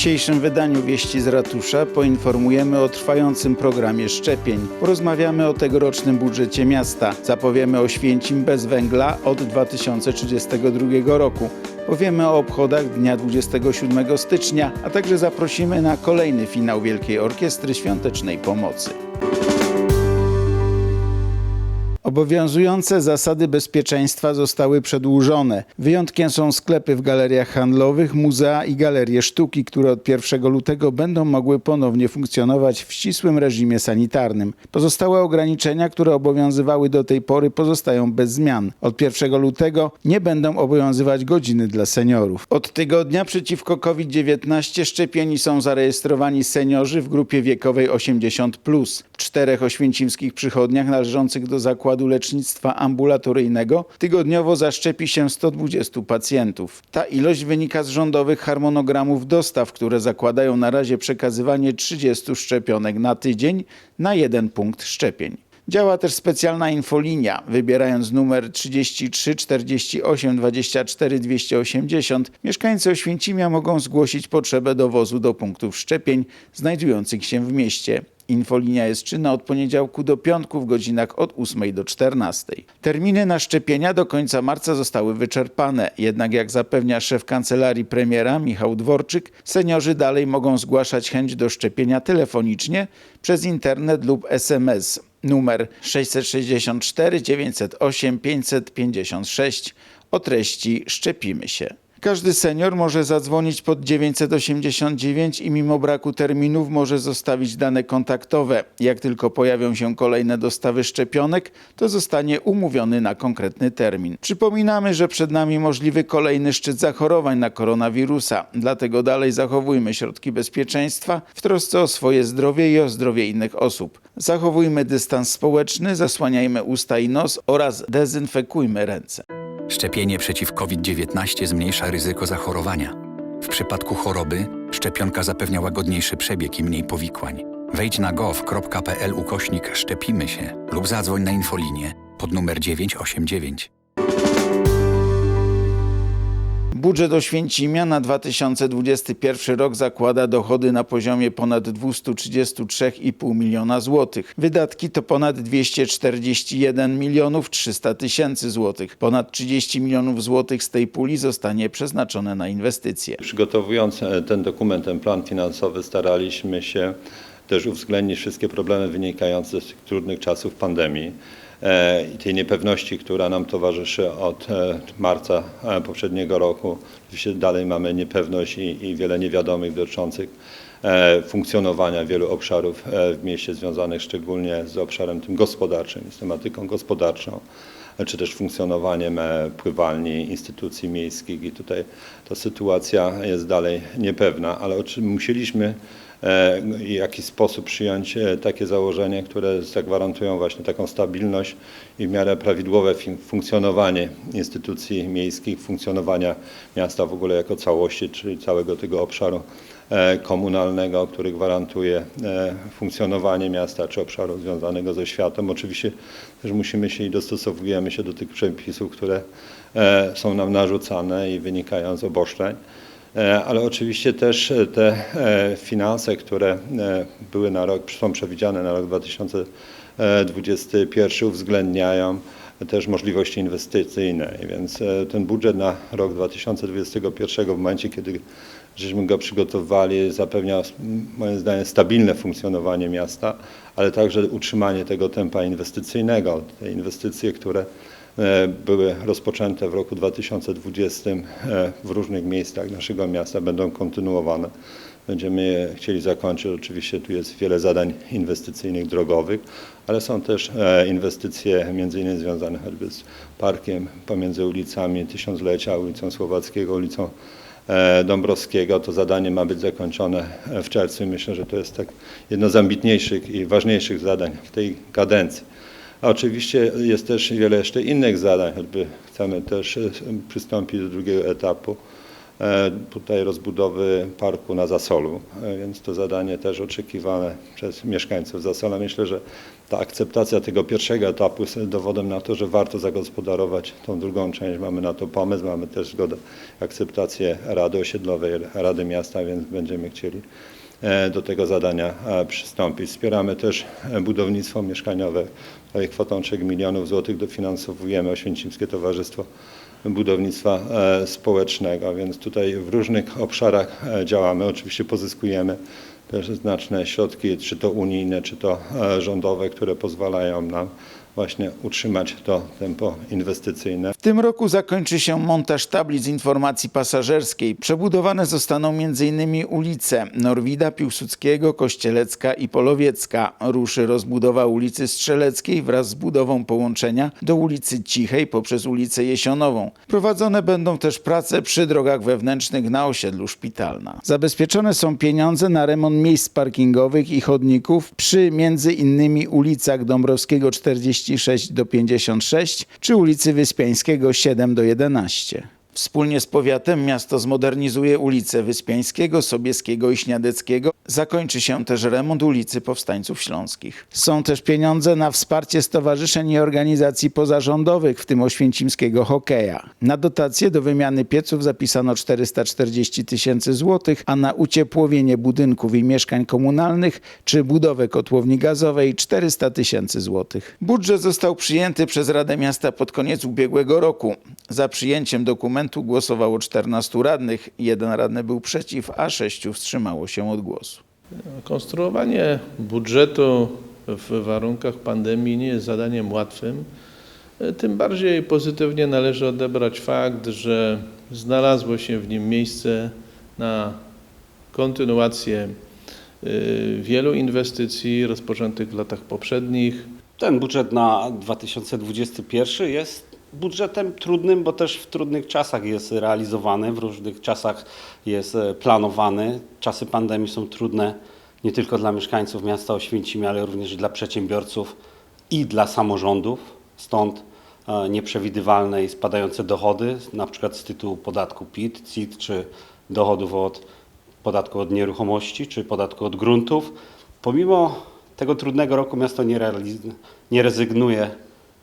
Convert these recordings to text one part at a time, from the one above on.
dzisiejszym wydaniu Wieści z Ratusza poinformujemy o trwającym programie szczepień. Porozmawiamy o tegorocznym budżecie miasta. Zapowiemy o Święcim bez węgla od 2032 roku. Powiemy o obchodach dnia 27 stycznia, a także zaprosimy na kolejny finał Wielkiej Orkiestry Świątecznej Pomocy. Obowiązujące zasady bezpieczeństwa zostały przedłużone. Wyjątkiem są sklepy w galeriach handlowych, muzea i galerie sztuki, które od 1 lutego będą mogły ponownie funkcjonować w ścisłym reżimie sanitarnym. Pozostałe ograniczenia, które obowiązywały do tej pory, pozostają bez zmian. Od 1 lutego nie będą obowiązywać godziny dla seniorów. Od tygodnia przeciwko COVID-19 szczepieni są zarejestrowani seniorzy w grupie wiekowej 80+. W czterech oświęcimskich przychodniach należących do Zakładu Lecznictwa Ambulatoryjnego tygodniowo zaszczepi się 120 pacjentów. Ta ilość wynika z rządowych harmonogramów dostaw, które zakładają na razie przekazywanie 30 szczepionek na tydzień na jeden punkt szczepień. Działa też specjalna infolinia. Wybierając numer 33 48 24 280, mieszkańcy Oświęcimia mogą zgłosić potrzebę dowozu do punktów szczepień znajdujących się w mieście. Infolinia jest czynna od poniedziałku do piątku w godzinach od 8 do 14. Terminy na szczepienia do końca marca zostały wyczerpane, jednak jak zapewnia szef kancelarii premiera Michał Dworczyk, seniorzy dalej mogą zgłaszać chęć do szczepienia telefonicznie, przez internet lub SMS. Numer 664 908 556 o treści Szczepimy się. Każdy senior może zadzwonić pod 989 i mimo braku terminów może zostawić dane kontaktowe. Jak tylko pojawią się kolejne dostawy szczepionek, to zostanie umówiony na konkretny termin. Przypominamy, że przed nami możliwy kolejny szczyt zachorowań na koronawirusa, dlatego dalej zachowujmy środki bezpieczeństwa w trosce o swoje zdrowie i o zdrowie innych osób. Zachowujmy dystans społeczny, zasłaniajmy usta i nos oraz dezynfekujmy ręce. Szczepienie przeciw COVID-19 zmniejsza ryzyko zachorowania. W przypadku choroby szczepionka zapewnia łagodniejszy przebieg i mniej powikłań. Wejdź na gov.pl ukośnik szczepimy się lub zadzwoń na infolinię pod numer 989. Budżet Oświęcimia na 2021 rok zakłada dochody na poziomie ponad 233,5 miliona złotych. Wydatki to ponad 241 milionów 300 tysięcy złotych. Ponad 30 milionów złotych z tej puli zostanie przeznaczone na inwestycje. Przygotowując e, ten dokument, ten plan finansowy, staraliśmy się też uwzględnić wszystkie problemy wynikające z trudnych czasów pandemii i tej niepewności, która nam towarzyszy od e, marca e, poprzedniego roku. Oczywiście dalej mamy niepewność i, i wiele niewiadomych dotyczących e, funkcjonowania wielu obszarów e, w mieście związanych szczególnie z obszarem tym gospodarczym, z tematyką gospodarczą czy też funkcjonowaniem e, pływalni, instytucji miejskich i tutaj ta sytuacja jest dalej niepewna, ale musieliśmy e, w jakiś sposób przyjąć e, takie założenia, które zagwarantują właśnie taką stabilność i w miarę prawidłowe funkcjonowanie instytucji miejskich, funkcjonowania miasta w ogóle jako całości, czyli całego tego obszaru e, komunalnego, który gwarantuje funkcjonowanie miasta czy obszaru związanego ze światem. Oczywiście też musimy się i dostosowujemy się do tych przepisów, które są nam narzucane i wynikają z obostrzeń. E, Ale oczywiście też e, te e, finanse, które były na rok, są przewidziane na rok 2021 uwzględniają też możliwości inwestycyjne, więc ten budżet na rok 2021 w momencie, kiedy żeśmy go przygotowali, zapewnia moim zdaniem stabilne funkcjonowanie miasta, ale także utrzymanie tego tempa inwestycyjnego. Te inwestycje, które były rozpoczęte w roku 2020 e, w różnych miejscach naszego miasta będą kontynuowane. Będziemy je chcieli zakończyć. Oczywiście tu jest wiele zadań inwestycyjnych drogowych, ale są też e, inwestycje między innymi związane choćby z parkiem pomiędzy ulicami Tysiąclecia, ulicą Słowackiego, ulicą e, Dąbrowskiego. To zadanie ma być zakończone w czerwcu myślę, że to jest tak jedno z ambitniejszych i ważniejszych zadań w tej kadencji. A oczywiście jest też wiele jeszcze innych zadań, choćby chcemy też e, przystąpić do drugiego etapu e, tutaj rozbudowy parku na Zasolu, e, więc to zadanie też oczekiwane przez mieszkańców Zasola. Myślę, że ta akceptacja tego pierwszego etapu jest dowodem na to, że warto zagospodarować tą drugą część. Mamy na to pomysł, mamy też zgodę, akceptację Rady Osiedlowej, Rady Miasta, więc będziemy chcieli do tego zadania e, przystąpić. Wspieramy też e, budownictwo mieszkaniowe. Kwotą 3 milionów złotych dofinansowujemy Oświęcimskie Towarzystwo Budownictwa e, Społecznego, więc tutaj w różnych obszarach e, działamy. Oczywiście pozyskujemy też znaczne środki, czy to unijne, czy to e, rządowe, które pozwalają nam właśnie utrzymać to tempo inwestycyjne. W tym roku zakończy się montaż tablic informacji pasażerskiej. Przebudowane zostaną m.in. ulice Norwida, Piłsudskiego, Kościelecka i Polowiecka. Ruszy rozbudowa ulicy Strzeleckiej wraz z budową połączenia do ulicy Cichej poprzez ulicę Jesionową. Prowadzone będą też prace przy drogach wewnętrznych na osiedlu Szpitalna. Zabezpieczone są pieniądze na remont miejsc parkingowych i chodników przy między innymi ulicach Dąbrowskiego 46 do 56 czy ulicy Wyspiańskiego 7 do 11. Wspólnie z powiatem miasto zmodernizuje ulice Wyspiańskiego, Sobieskiego i Śniadeckiego. Zakończy się też remont ulicy Powstańców Śląskich. Są też pieniądze na wsparcie stowarzyszeń i organizacji pozarządowych, w tym Oświęcimskiego Hokeja. Na dotacje do wymiany pieców zapisano 440 tysięcy złotych, a na uciepłowienie budynków i mieszkań komunalnych czy budowę kotłowni gazowej 400 tysięcy złotych. Budżet został przyjęty przez Radę Miasta pod koniec ubiegłego roku. Za przyjęciem dokumentu głosowało 14 radnych, jeden radny był przeciw, a sześciu wstrzymało się od głosu. Konstruowanie budżetu w warunkach pandemii nie jest zadaniem łatwym. Tym bardziej pozytywnie należy odebrać fakt, że znalazło się w nim miejsce na kontynuację y, wielu inwestycji rozpoczętych w latach poprzednich. Ten budżet na 2021 jest budżetem trudnym, bo też w trudnych czasach jest realizowany, w różnych czasach jest e, planowany. Czasy pandemii są trudne nie tylko dla mieszkańców miasta Oświęcimia, ale również dla przedsiębiorców i dla samorządów. Stąd e, nieprzewidywalne i spadające dochody, na przykład z tytułu podatku PIT, CIT czy dochodów od podatku od nieruchomości czy podatku od gruntów. Pomimo tego trudnego roku miasto nie, nie rezygnuje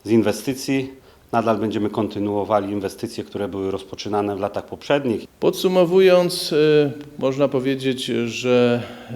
z inwestycji. Nadal będziemy kontynuowali inwestycje, które były rozpoczynane w latach poprzednich. Podsumowując, y, można powiedzieć, że y,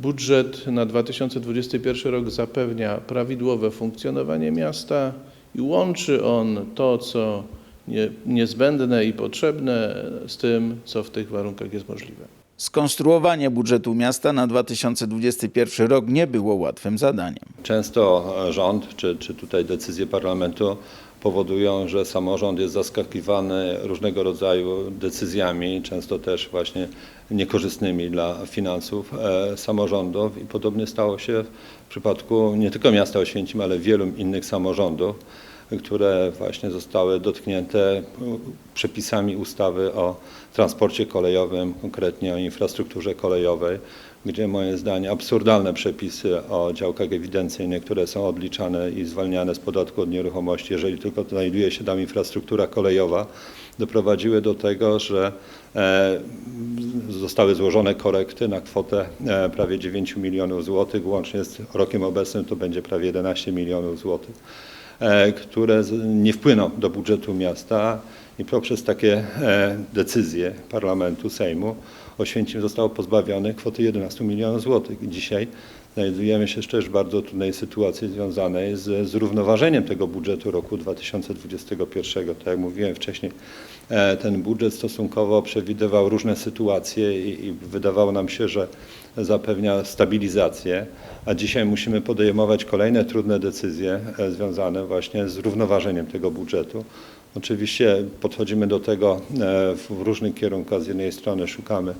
budżet na 2021 rok zapewnia prawidłowe funkcjonowanie miasta i łączy on to, co nie, niezbędne i potrzebne z tym, co w tych warunkach jest możliwe. Skonstruowanie budżetu miasta na 2021 rok nie było łatwym zadaniem. Często e, rząd, czy, czy tutaj decyzje parlamentu powodują, że samorząd jest zaskakiwany różnego rodzaju decyzjami, często też właśnie niekorzystnymi dla finansów e, samorządów. I podobnie stało się w przypadku nie tylko miasta Oświęcim, ale wielu innych samorządów, które właśnie zostały dotknięte przepisami ustawy o transporcie kolejowym, konkretnie o infrastrukturze kolejowej, gdzie moim zdaniem absurdalne przepisy o działkach ewidencyjnych, które są odliczane i zwalniane z podatku od nieruchomości, jeżeli tylko znajduje się tam infrastruktura kolejowa, doprowadziły do tego, że e, zostały złożone korekty na kwotę e, prawie 9 milionów złotych, łącznie z rokiem obecnym to będzie prawie 11 milionów złotych e, które nie wpłyną do budżetu miasta i poprzez takie decyzje Parlamentu, Sejmu Oświęcim zostało pozbawione kwoty 11 milionów złotych. Dzisiaj znajdujemy się też w bardzo trudnej sytuacji związanej z zrównoważeniem tego budżetu roku 2021. Tak jak mówiłem wcześniej, e, ten budżet stosunkowo przewidywał różne sytuacje i, i wydawało nam się, że zapewnia stabilizację, a dzisiaj musimy podejmować kolejne trudne decyzje e, związane właśnie z równoważeniem tego budżetu. Oczywiście podchodzimy do tego e, w różnych kierunkach. Z jednej strony szukamy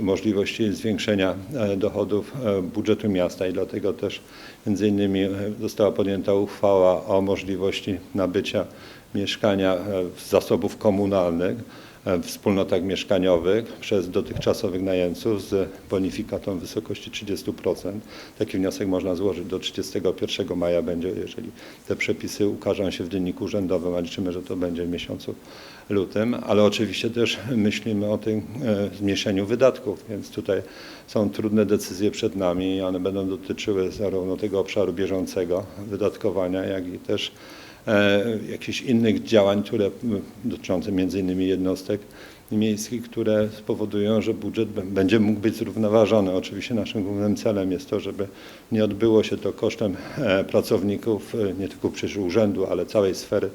możliwości, zwiększenia e, dochodów e, budżetu miasta i dlatego też między innymi została podjęta uchwała o możliwości nabycia mieszkania z zasobów komunalnych, wspólnotach mieszkaniowych przez dotychczasowych najemców z bonifikatą w wysokości 30%. Taki wniosek można złożyć do 31 maja będzie, jeżeli te przepisy ukażą się w Dzienniku Urzędowym, a liczymy, że to będzie w miesiącu lutym, ale oczywiście też myślimy o tym e, zmniejszeniu wydatków, więc tutaj są trudne decyzje przed nami i one będą dotyczyły zarówno tego obszaru bieżącego wydatkowania, jak i też e, jakichś innych działań, które dotyczące między innymi jednostek miejskich, które spowodują, że budżet będzie mógł być zrównoważony. Oczywiście naszym głównym celem jest to, żeby nie odbyło się to kosztem e, pracowników, nie tylko przecież urzędu, ale całej sfery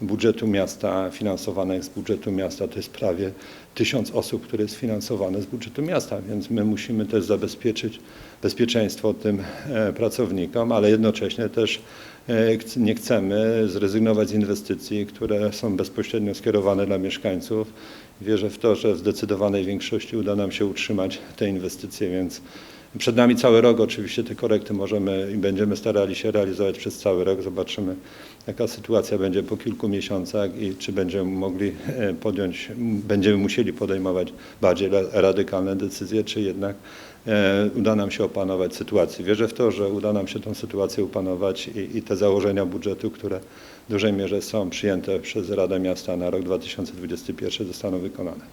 budżetu miasta, finansowanych z budżetu miasta. To jest prawie tysiąc osób, które jest finansowane z budżetu miasta, więc my musimy też zabezpieczyć bezpieczeństwo tym e, pracownikom, ale jednocześnie też e, nie chcemy zrezygnować z inwestycji, które są bezpośrednio skierowane dla mieszkańców. Wierzę w to, że w zdecydowanej większości uda nam się utrzymać te inwestycje, więc przed nami cały rok. Oczywiście te korekty możemy i będziemy starali się realizować przez cały rok. Zobaczymy, jaka sytuacja będzie po kilku miesiącach i czy będziemy mogli e, podjąć, będziemy musieli podejmować bardziej ra- radykalne decyzje, czy jednak e, uda nam się opanować sytuację. Wierzę w to, że uda nam się tę sytuację opanować i, i te założenia budżetu, które w dużej mierze są przyjęte przez Radę Miasta na rok 2021 zostaną wykonane.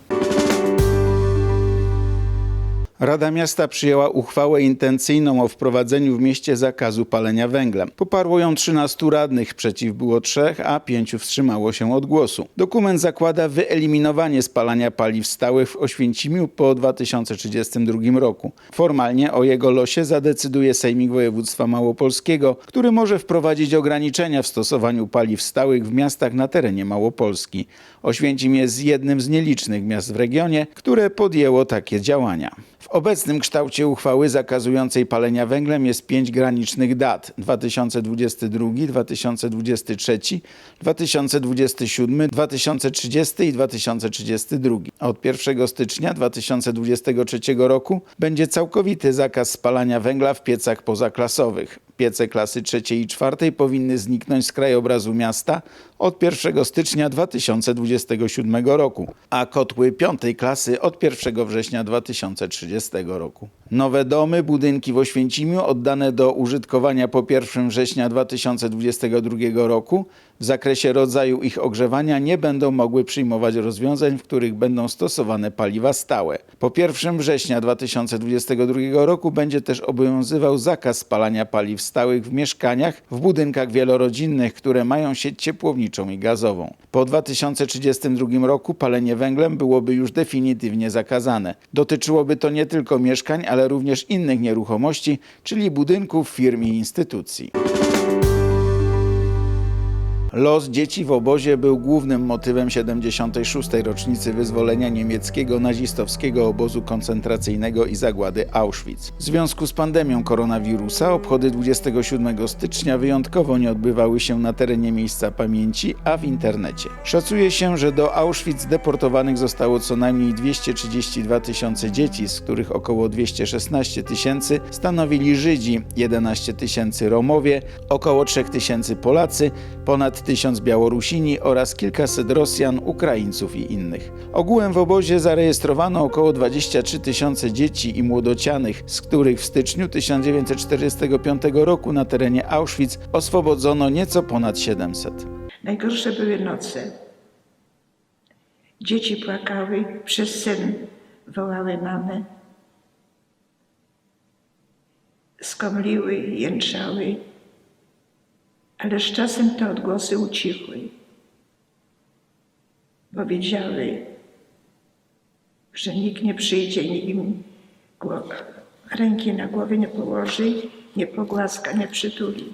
Rada Miasta przyjęła uchwałę intencyjną o wprowadzeniu w mieście zakazu palenia węglem. Poparło ją 13 radnych, przeciw było 3, a 5 wstrzymało się od głosu. Dokument zakłada wyeliminowanie spalania paliw stałych w Oświęcimiu po 2032 roku. Formalnie o jego losie zadecyduje Sejmik Województwa Małopolskiego, który może wprowadzić ograniczenia w stosowaniu paliw stałych w miastach na terenie Małopolski. Oświęcim jest jednym z nielicznych miast w regionie, które podjęło takie działania. W obecnym kształcie uchwały zakazującej palenia węglem jest pięć granicznych dat: 2022, 2023, 2027, 2030 i 2032. A Od 1 stycznia 2023 roku będzie całkowity zakaz spalania węgla w piecach pozaklasowych. Piece klasy trzeciej i czwartej powinny zniknąć z krajobrazu miasta od 1 stycznia 2027 roku, a kotły piątej klasy od 1 września 2030 roku. Nowe domy, budynki w Oświęcimiu oddane do użytkowania po 1 września 2022 roku w zakresie rodzaju ich ogrzewania nie będą mogły przyjmować rozwiązań, w których będą stosowane paliwa stałe. Po 1 września 2022 roku będzie też obowiązywał zakaz spalania paliw stałych w mieszkaniach, w budynkach wielorodzinnych, które mają sieć ciepłowniczą i gazową. Po 2032 roku palenie węglem byłoby już definitywnie zakazane. Dotyczyłoby to nie tylko mieszkań, ale również innych nieruchomości, czyli budynków, firm i instytucji. Los dzieci w obozie był głównym motywem 76. rocznicy wyzwolenia niemieckiego nazistowskiego obozu koncentracyjnego i zagłady Auschwitz. W związku z pandemią koronawirusa obchody 27 stycznia wyjątkowo nie odbywały się na terenie miejsca pamięci, a w internecie. Szacuje się, że do Auschwitz deportowanych zostało co najmniej 232 tysiące dzieci, z których około 216 tysięcy stanowili Żydzi, 11 tysięcy Romowie, około 3 tysięcy Polacy, ponad tysiąc Białorusini oraz kilkaset Rosjan, Ukraińców i innych. Ogółem w obozie zarejestrowano około 23 tysiące dzieci i młodocianych, z których w styczniu 1945 roku na terenie Auschwitz oswobodzono nieco ponad 700. Najgorsze były noce. Dzieci płakały, przez sen wołały mamę. Skomliły, jęczały, ale z czasem te odgłosy ucichły, bo wiedziały, że nikt nie przyjdzie i im ręki na głowie nie położy, nie pogłaska, nie przytuli.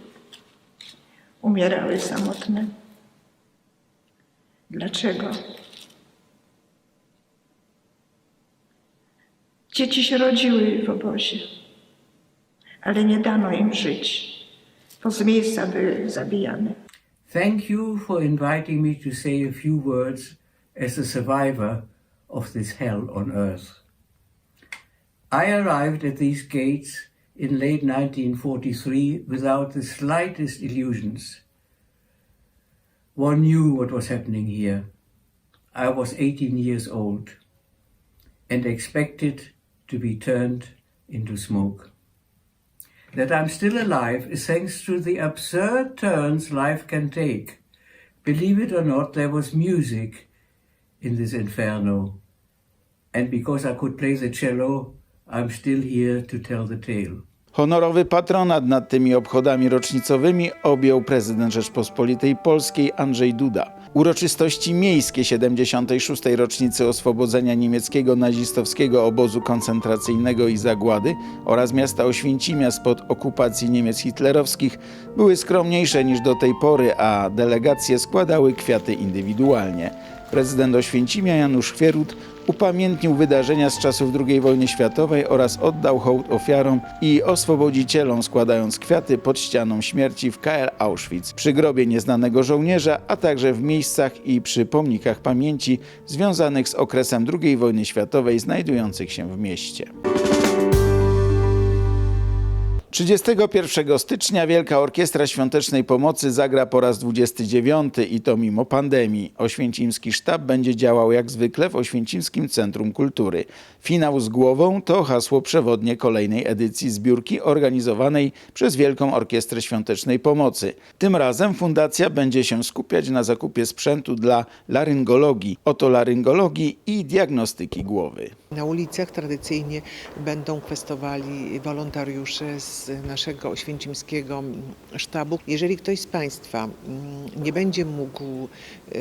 Umierały samotne. Dlaczego? Dzieci się rodziły w obozie, ale nie dano im żyć, Thank you for inviting me to say a few words as a survivor of this hell on earth. I arrived at these gates in late 1943 without the slightest illusions. One knew what was happening here. I was 18 years old and expected to be turned into smoke. That I'm still alive is thanks to the absurd turns life can take. Believe it or not, there was music in this inferno. And because I could play the cello, I'm still here to tell the tale. Honorowy patronat nad tymi obchodami rocznicowymi objął prezydent Rzeczpospolitej Polskiej Andrzej Duda. Uroczystości miejskie 76. rocznicy oswobodzenia niemieckiego nazistowskiego obozu koncentracyjnego i zagłady oraz miasta Oświęcimia spod okupacji Niemiec hitlerowskich były skromniejsze niż do tej pory, a delegacje składały kwiaty indywidualnie. Prezydent Oświęcimia Janusz Chwierut upamiętnił wydarzenia z czasów II wojny światowej oraz oddał hołd ofiarom i oswobodzicielom, składając kwiaty pod ścianą śmierci w KR Auschwitz, przy grobie nieznanego żołnierza, a także w miejscach i przy pomnikach pamięci związanych z okresem II wojny światowej znajdujących się w mieście. 31 stycznia Wielka Orkiestra Świątecznej Pomocy zagra po raz 29 i to mimo pandemii. Oświęcimski sztab będzie działał jak zwykle w Oświęcimskim Centrum Kultury. Finał z głową to hasło przewodnie kolejnej edycji zbiórki organizowanej przez Wielką Orkiestrę Świątecznej Pomocy. Tym razem fundacja będzie się skupiać na zakupie sprzętu dla laryngologii, otolaryngologii i diagnostyki głowy. Na ulicach tradycyjnie będą kwestowali wolontariusze z naszego oświęcimskiego sztabu. Jeżeli ktoś z Państwa mm, nie będzie mógł e,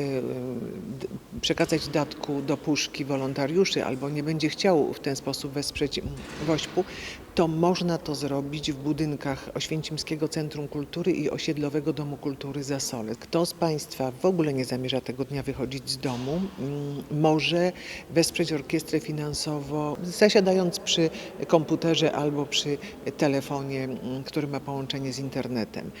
przekazać datku do puszki wolontariuszy albo nie będzie chciał w ten sposób wesprzeć mm, Wośpu, to można to zrobić w budynkach Oświęcimskiego Centrum Kultury i Osiedlowego Domu Kultury Zasole. Kto z Państwa w ogóle nie zamierza tego dnia wychodzić z domu, mm, może wesprzeć orkiestrę finansowo, zasiadając przy komputerze albo przy telefonie, mm, który ma połączenie z internetem.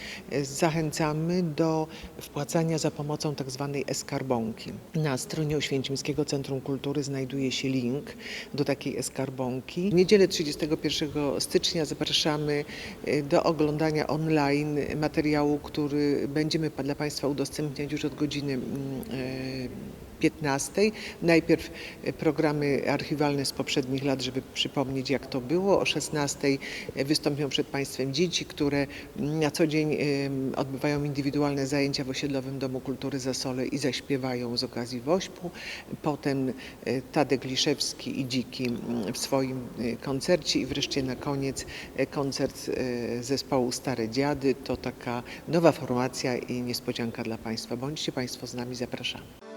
Zachęcamy do wpłacania za pomocą tak zwanej eskarbonki. Na stronie Oświęcimskiego Centrum Kultury znajduje się link do takiej eskarbonki. W niedzielę 31 stycznia zapraszamy y, do oglądania online materiału, który będziemy dla Państwa udostępniać już od godziny mm, y, 15. Najpierw e, programy archiwalne z poprzednich lat, żeby przypomnieć jak to było. O 16 wystąpią przed Państwem dzieci, które na co dzień odbywają indywidualne zajęcia w osiedlowym Domu Kultury Zasole i zaśpiewają z okazji Wośpu. Potem e, Tadek Liszewski i Dziki mm, w swoim e, koncercie i wreszcie na koniec e, koncert e, zespołu Stare Dziady. To taka nowa formacja i niespodzianka dla Państwa. Bądźcie Państwo z nami, zapraszamy.